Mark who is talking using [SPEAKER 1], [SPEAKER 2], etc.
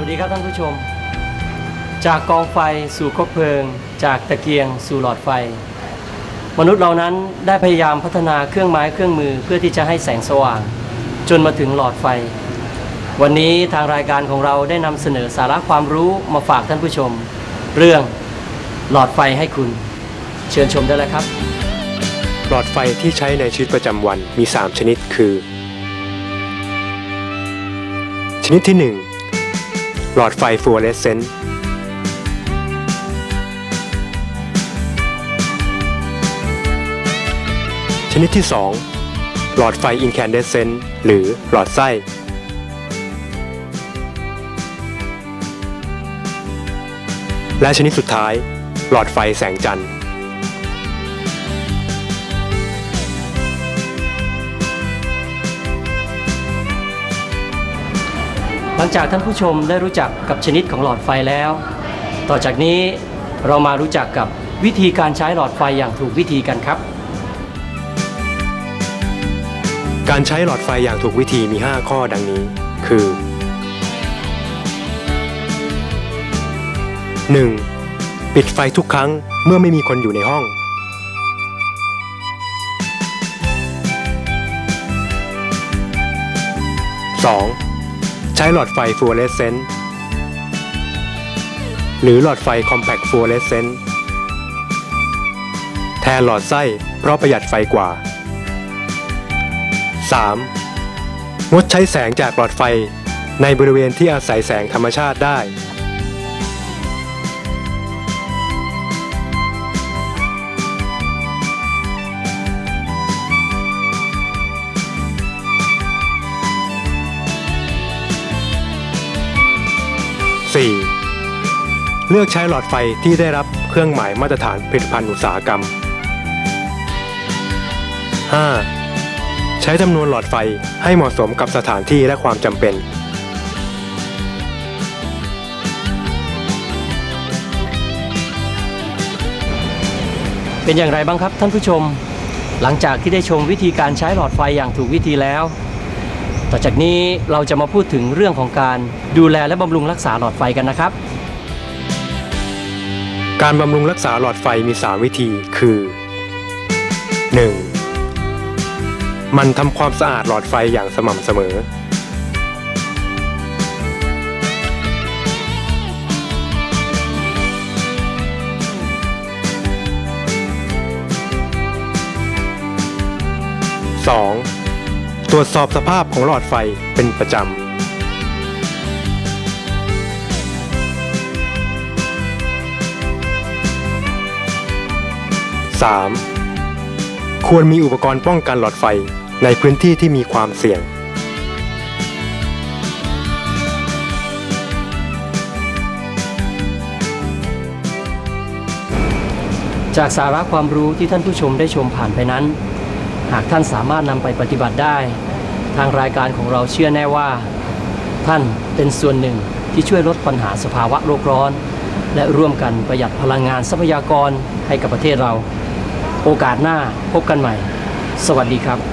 [SPEAKER 1] วัสดีครับท่านผู้ชม จากกองไฟสู่คบเพลิง จากตะเกียงสู่หลอดไฟ มนุษย์เรานั้นได้พยายามพัฒนาเครื่องไม้เครื่องมือเพื่อที่จะให้แสงสว่าง จนมาถึงหลอดไฟ วันนี้ทางรายการของเราได้นำเสนอสาระความรู้มาฝากท่านผู้ชม เรื่องหลอดไฟให้คุณ เชิญชมได้เลยครับ
[SPEAKER 2] หลอดไฟที่ใช้ในชีวิตประจำวันมี 3 ชนิดคือ ชนิดที่ 1 หลอดไฟฟลูออเรสเซนต์ชนิดที่ 2 หลอดไฟอินแคนเดสเซนต์หรือหลอดไส้ และชนิดสุดท้าย หลอดไฟแสงจันทร์
[SPEAKER 1] ลังจากท่านผู้ชมได้รู้จักกับชนิดของหลอดไฟแล้ว ต่อจากนี้เรามารู้จักกับวิธีการใช้หลอดไฟอย่างถูกวิธีกันครับ
[SPEAKER 2] การใช้หลอดไฟอย่างถูกวิธีมี 5 ข้อดังนี้ คือ 1. ปิดไฟทุกครั้งเมื่อไม่มีคนอยู่ในห้อง 2. ใช้หลอดไฟฟลูออเรสเซนต์หรือหลอดไฟคอมแพคฟลูออเรสเซนต์แทนหลอดไส้เพราะประหยัดไฟกว่า 3. งดใช้แสงจากหลอดไฟในบริเวณที่อาศัยแสงธรรมชาติได้ 4. เลือกใช้หลอดไฟที่ได้รับเครื่องหมายมาตรฐานผลิตภัณฑ์อุตสาหกรรม 5. ใช้จำนวนหลอดไฟให้เหมาะสมกับสถานที่และความจำเป็น
[SPEAKER 1] เป็นอย่างไรบ้างครับท่านผู้ชม หลังจากที่ได้ชมวิธีการใช้หลอดไฟอย่างถูกวิธีแล้ว ต่อจากนี้เราจะมาพูดถึงเรื่องของการดูแลและบำรุงรักษาหลอดไฟกันนะครับ
[SPEAKER 2] การบำรุงรักษาหลอดไฟมี 3 วิธีคือ 1. มันทำความสะอาดหลอดไฟอย่างสม่ำเสมอ 2. ตรวจสอบสภาพของหลอดไฟเป็นประจำ 3. ควรมีอุปกรณ์ป้องกันหลอดไฟในพื้นที่ที่มีความเสี่ยง
[SPEAKER 1] จากสาระความรู้ที่ท่านผู้ชมได้ชมผ่านไปนั้น หากท่านสามารถนำไปปฏิบัติได้ ทางรายการของเราเชื่อแน่ว่า ท่านเป็นส่วนหนึ่งที่ช่วยลดปัญหาสภาวะโลกร้อน และร่วมกันประหยัดพลังงานทรัพยากรให้กับประเทศเรา โอกาสหน้าพบกันใหม่ สวัสดีครับ